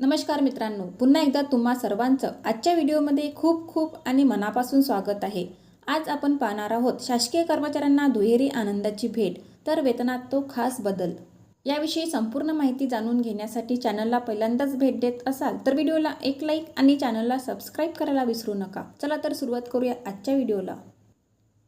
नमस्कार मित्रांनो पुन्हा एकदा तुम्हा सर्वांचं आजच्या व्हिडिओमध्ये खूप खूप आणि मनापासून स्वागत आहे. आज आपण पाहणार आहोत शासकीय कर्मचाऱ्यांना दुहेरी आनंदाची भेट तर वेतनात तो खास बदल. याविषयी संपूर्ण माहिती जाणून घेण्यासाठी चॅनलला पहिल्यांदाच भेट देत असाल तर व्हिडिओला एक लाईक आणि चॅनलला सबस्क्राईब करायला विसरू नका. चला तर सुरुवात करूया आजच्या व्हिडिओला.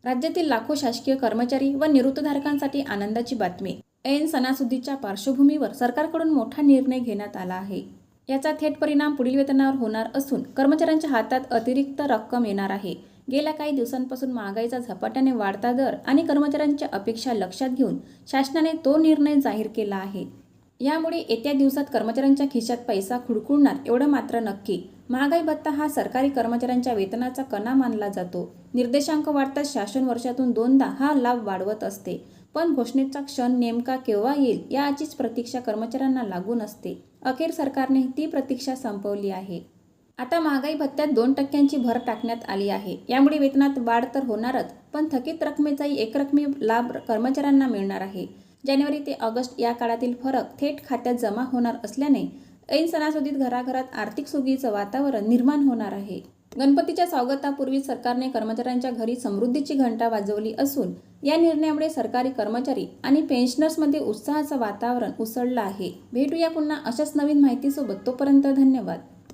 राज्यातील लाखो शासकीय कर्मचारी व निवृत्तधारकांसाठी आनंदाची बातमी. ऐन सणासुदीच्या पार्श्वभूमीवर सरकारकडून मोठा निर्णय घेण्यात आला आहे. याचा थेट परिणाम पुढील वेतनावर होणार असून कर्मचाऱ्यांच्या हातात अतिरिक्त रक्कम येणार आहे. गेल्या काही दिवसांपासून महागाईचा झपाट्याने वाढता दर आणि कर्मचाऱ्यांच्या अपेक्षा लक्षात घेऊन शासनाने तो निर्णय जाहीर केला आहे. यामुळे येत्या दिवसात कर्मचाऱ्यांच्या खिशात पैसा खुडकुळणार एवढं मात्र नक्की. महागाई भत्ता हा सरकारी कर्मचाऱ्यांच्या वेतनाचा कणा मानला जातो. निर्देशांक वाढताच शासन वर्षातून दोनदा हा लाभ वाढवत असते. पण घोषणेचा क्षण नेमका केव्हा येईल याचीच प्रतीक्षा कर्मचाऱ्यांना लागून असते. अखेर सरकारने ती प्रतीक्षा संपवली आहे. आता महागाई भत्त्यात दोन टक्क्यांची भर टाकण्यात आली आहे. यामुळे वेतनात वाढ तर होणारच पण थकीत रकमेचाही एकरकमी लाभ कर्मचाऱ्यांना मिळणार आहे. जानेवारी ते ऑगस्ट या काळातील फरक थेट खात्यात जमा होणार असल्याने ऐन सणासुदीत घराघरात आर्थिक सुगीचं वातावरण निर्माण होणार आहे. गणपतीच्या स्वागतापूर्वी सरकारने कर्मचाऱ्यांच्या घरी समृद्धीची घंटा वाजवली असून या निर्णयामुळे सरकारी कर्मचारी आणि पेन्शनर्समध्ये उत्साहाचं वातावरण उसळलं आहे. भेटूया पुन्हा अशाच नवीन माहितीसोबत. तोपर्यंत धन्यवाद.